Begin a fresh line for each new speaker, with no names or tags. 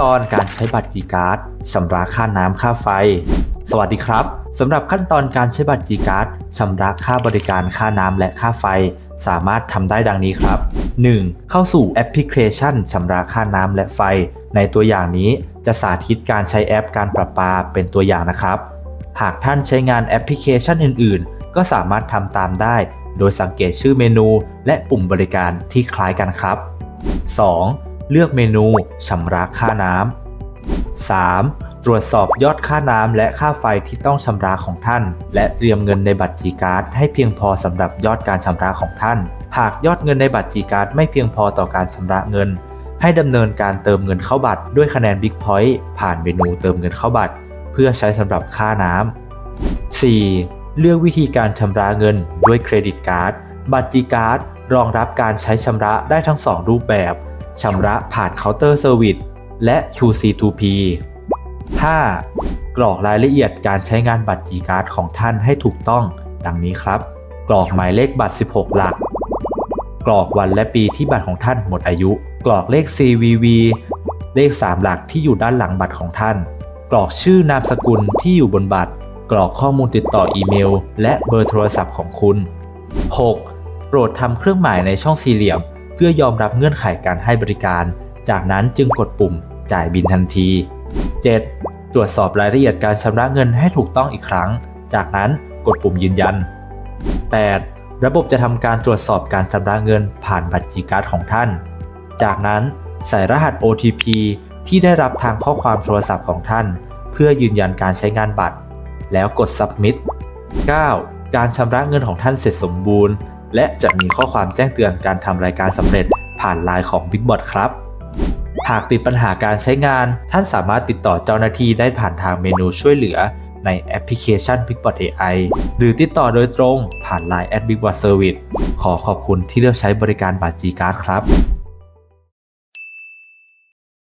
ตอนการใช้บัตร G Card ชำระค่าน้ำค่าไฟ สวัสดีครับสำหรับขั้นตอนการใช้บัตร G Card ชำระค่าบริการค่าน้ำและค่าไฟ สามารถทำได้ดังนี้ครับ 1. เข้าสู่แอปพลิเคชันชำระค่าน้ำและไฟ ในตัวอย่างนี้จะสาธิตการใช้แอปการประปาเป็นตัวอย่างนะครับ หากท่านใช้งานแอปพลิเคชันอื่น ๆ ก็สามารถทำตามได้ โดยสังเกตชื่อเมนู และปุ่มบริการที่คล้ายกันครับ 2. เลือกเมนูชำระค่าน้ำ 3. ตรวจสอบยอดค่าน้ำและค่าไฟที่ต้องชำระของท่าน และเตรียมเงินในบัตร G Card ให้เพียงพอสำหรับยอดการชำระของท่าน หากยอดเงินในบัตร G Card ไม่เพียงพอต่อการชำระเงิน ให้ดำเนินการเติมเงินเข้าบัตรด้วยคะแนน Big Point ผ่านเมนูเติมเงินเข้าบัตร เพื่อใช้สำหรับค่าน้ำ 4. เลือกวิธีการชำระเงินด้วยเครดิตการ์ดบัตร G Card รองรับการใช้ชำระได้ทั้ง 2 รูปแบบ ชำระผ่านเคาน์เตอร์เซอร์วิสและ 2C2P 5. กรอกรายละเอียดการใช้งานบัตร G Card ของท่านให้ถูกต้อง ดังนี้ครับ กรอกหมายเลขบัตร 16 หลัก กรอกวันและปีที่บัตรของท่านหมดอายุ กรอกเลข CVV เลข 3 หลักที่อยู่ด้านหลังบัตรของท่าน กรอกชื่อนามสกุลที่อยู่บนบัตร กรอกข้อมูลติดต่ออีเมล และเบอร์โทรศัพท์ของคุณ 6. โปรดทำเครื่องหมายในช่องสี่เหลี่ยม เพื่อยอมรับเงื่อนไขการให้บริการ จากนั้นจึงกดปุ่มจ่ายบินทันที 7. ตรวจสอบรายละเอียดการชำระเงินให้ถูกต้องอีกครั้ง จากนั้นกดปุ่มยืนยัน 8. ระบบจะทำการตรวจสอบการชำระเงินผ่านบัตร G Card ของท่าน จากนั้นใส่รหัส OTP ที่ได้รับทางข้อความโทรศัพท์ของท่าน เพื่อยืนยันการใช้งานบัตร แล้วกด submit 9. การชำระเงินของท่านเสร็จสมบูรณ์ และจะมีข้อความแจ้งเตือนการทำรายการสำเร็จผ่านไลน์ของ BigBot ครับ หากติดปัญหาการใช้งาน ท่านสามารถติดต่อเจ้าหน้าที่ได้ผ่านทางเมนูช่วยเหลือในแอปพลิเคชัน BigBot AI หรือติดต่อโดยตรงผ่าน Line at BigBot Service ขอขอบคุณที่เลือกใช้บริการบัตร G Card ครับ